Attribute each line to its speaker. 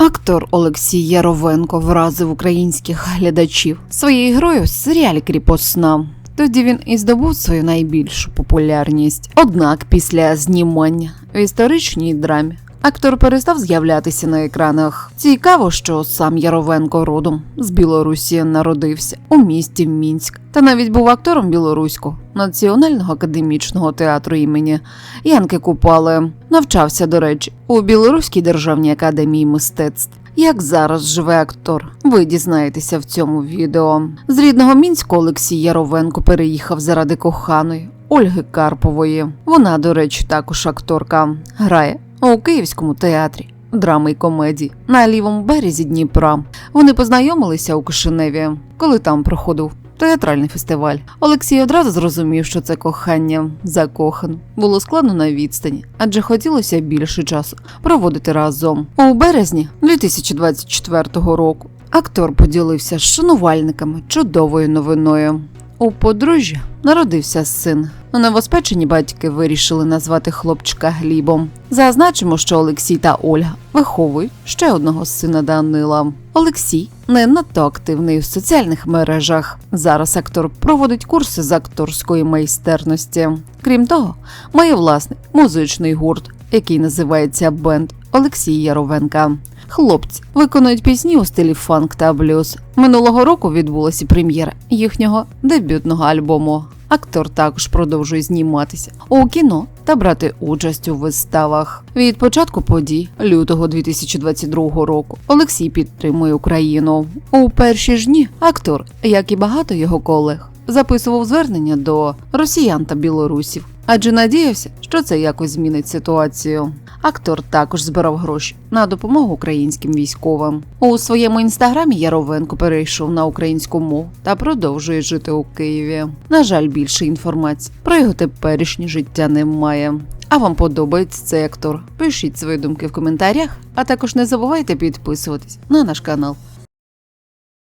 Speaker 1: Актор Олексій Яровенко вразив українських глядачів своєю грою в серіалі Кріпосна. Тоді він і здобув свою найбільшу популярність. Однак після знімання в історичній драмі актор перестав з'являтися на екранах. Цікаво, що сам Яровенко родом з Білорусі народився у місті Мінськ та навіть був актором білоруського національного академічного театру імені Янки Купали. Навчався, до речі, у Білоруській державній академії мистецтв. Як зараз живе актор, ви дізнаєтеся в цьому відео. З рідного мінська Олексій Яровенко переїхав заради коханої Ольги Карпової. Вона, до речі, також акторка грає у Київському театрі. Драми й комедії на лівому березі Дніпра. Вони познайомилися у Кишиневі, коли там проходив театральний фестиваль. Олексій одразу зрозумів, що це кохання закохано було складно на відстані, адже хотілося більше часу проводити разом. У березні 2024 року актор поділився з шанувальниками чудовою новиною. У подружжя народився син. Новоспечені батьки вирішили назвати хлопчика Глібом. Зазначимо, що Олексій та Ольга виховують ще одного сина Данила. Олексій не надто активний у соціальних мережах. Зараз актор проводить курси з акторської майстерності. Крім того, має власний музичний гурт, який називається Бенд Олексій Яровенка. Хлопці виконують пісні у стилі фанк та блюз. Минулого року відбулася прем'єра їхнього дебютного альбому. Актор також продовжує зніматися у кіно та брати участь у виставах. Від початку подій лютого 2022 року Олексій підтримує Україну. У перші ж дні актор, як і багато його колег, записував звернення до росіян та білорусів, адже надіявся, що це якось змінить ситуацію. Актор також збирав гроші на допомогу українським військовим. У своєму інстаграмі Яровенко перейшов на українську мову та продовжує жити у Києві. На жаль, більше інформації про його теперішнє життя немає. А вам подобається цей актор? Пишіть свої думки в коментарях, а також не забувайте підписуватись на наш канал.